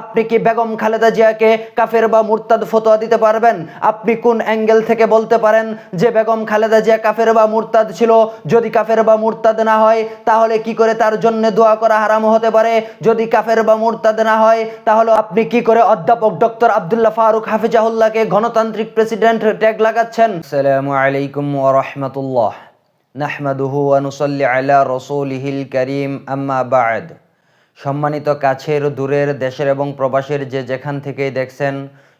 আপনি কি বেগম খালেদা জিয়াকে কাফের বা মুরতাদ ফতোয়া দিতে পারবেন? আপনি কোন অ্যাঙ্গেল থেকে বলতে পারেন যে বেগম খালেদা জিয়া কাফের বা মুরতাদ ছিল? যদি কাফের বা মুরতাদ না হয়, তাহলে কি করে তার জন্য দোয়া করা হারাম হতে পারে? যদি কাফের বা মুরতাদ না হয়, তাহলে আপনি কি করে অধ্যাপক ডক্টর আব্দুল্লাহ ফারুক হাফিজাহুল্লাহকে গণতান্ত্রিক প্রেসিডেন্ট ট্যাগ লাগাচ্ছেন? আসসালামু আলাইকুম ওয়া রাহমাতুল্লাহ। নাহমাদুহু ওয়া নুসাল্লি আলা রাসূলিহিল কারীম। আম্মা বা'দ। সম্মানিত কাছের, দূরের, দেশের এবং প্রবাসের যে যেখান থেকেই দেখছেন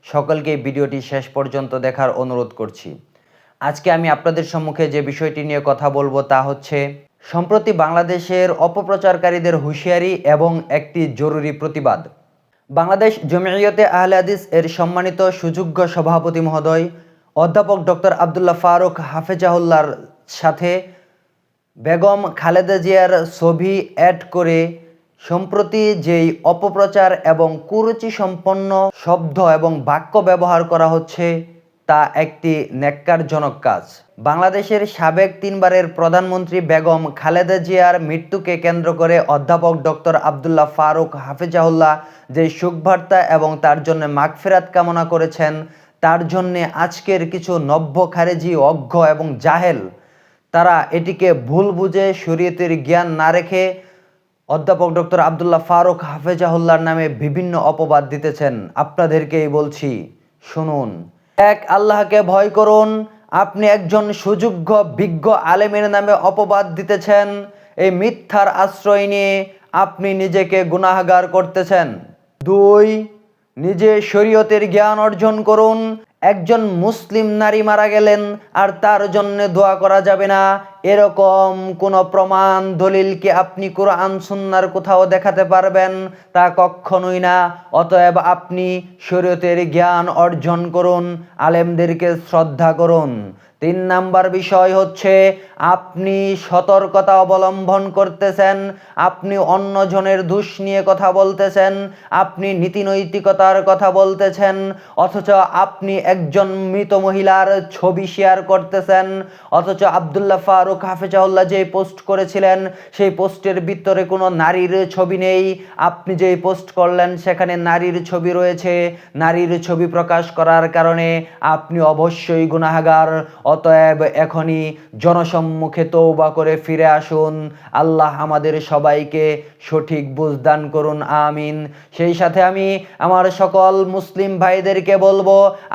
সকলকে ভিডিওটি শেষ পর্যন্ত দেখার অনুরোধ করছি। আজকে আমি আপনাদের সম্মুখে যে বিষয়টি নিয়ে কথা বলব তা হচ্ছে, সম্প্রতি বাংলাদেশের অপপ্রচারকারীদের হুঁশিয়ারি এবং একটি জরুরি প্রতিবাদ। বাংলাদেশ জমিয়তে আহলে হাদিস এর সম্মানিত সুযোগ্য সভাপতি মহোদয়, অধ্যাপক ডক্টর আবদুল্লাহ ফারুক হাফেজাহুল্লার সাথে বেগম খালেদা জিয়ার ছবি অ্যাড করে সম্প্রতি যেই অপপ্রচার এবং কুরুচি সম্পন্ন শব্দ এবং বাক্য ব্যবহার করা হচ্ছে, তা একটি ন্যাক্কারজনক কাজ। বাংলাদেশের সাবেক তিনবারের প্রধানমন্ত্রী বেগম খালেদা জিয়ার মৃত্যুকে কেন্দ্র করে অধ্যাপক ডক্টর আবদুল্লাহ ফারুক হাফিজাহুল্লাহ যে সুখবার্তা এবং তার জন্য মাগফেরাত কামনা করেছেন, তার জন্যে আজকের কিছু নব্য খারেজি, অজ্ঞ এবং জাহেল। তারা এটিকে ভুল বুঝে শরীয়তের জ্ঞান না রেখে অধ্যাপক ডক্টর আবদুল্লাহ ফারুক হাফেজাহুল্লার নামে বিভিন্ন অপবাদ দিতেছেন। আপনাদেরকেই বলছি, শুনুন। এক, আল্লাহকে ভয় করুন। আপনি একজন সুযোগ্য, বিজ্ঞ আলেমের নামে অপবাদ দিতেছেন। এই মিথ্যার আশ্রয় নিয়ে আপনি নিজেকে গুনাহগার করতেছেন। দুই, নিজে শরীয়তের জ্ঞান অর্জন করুন। একজন মুসলিম নারী মারা গেলেন আর তার জন্য দোয়া করা যাবে না। এরকম কোনো প্রমাণ, দলিল কি আপনি কোরআন, সুন্নার কোথাও দেখাতে পারবেন? তা কখনোই না। অতএব আপনি শরীয়তের জ্ঞান অর্জন করুন, আলেমদেরকে শ্রদ্ধা করুন। তিন নাম্বার বিষয় হচ্ছে, আপনি সতর্কতা অবলম্বন করতেছেন, আপনি অন্যজনের দোষ নিয়ে কথা বলতেছেন, আপনি নীতিনৈতিকতার কথা বলতেছেন, অথচ আপনি একজন মৃত মহিলার ছবি শেয়ার করতেছেন। অথচ আবদুল্লাহ ফারুক হাফেজাউল্লাহ যে পোস্ট করেছিলেন, সেই পোস্টের ভিতরে কোনো নারীর ছবি নেই। আপনি যে পোস্ট করলেন, সেখানে নারীর ছবি রয়েছে। নারীর ছবি প্রকাশ করার কারণে আপনি অবশ্যই গুনাহাগার। অতএব এখনই জনসম্মুখে তৌবা করে ফিরে আসুন। আল্লাহ আমাদের সবাইকে সঠিক বুঝদান করুন, আমিন। সেই সাথে আমি আমার সকল মুসলিম ভাইদেরকে বলব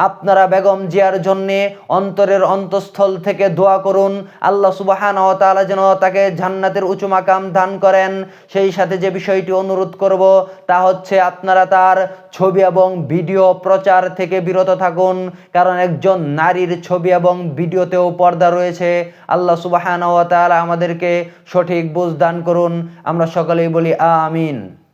আপনারা বেগম জিয়ার জন্যে অন্তরের অন্তঃস্থল থেকে দোয়া করুন। আল্লাহ সুবাহান ও তাআলা যেন তাকে জান্নাতের উঁচু মাকাম দান করেন। সেই সাথে যে বিষয়টি অনুরোধ করব, তা হচ্ছে আপনারা তার ছবি এবং ভিডিও প্রচার থেকে বিরত থাকুন। কারণ একজন নারীর ছবি এবং ভিডিওতেও পর্দা রয়েছে। আল্লাহ সুবাহান ও তাআলা আমাদেরকে সঠিক বুঝ দান করুন। আমরা সকলেই বলি আমিন।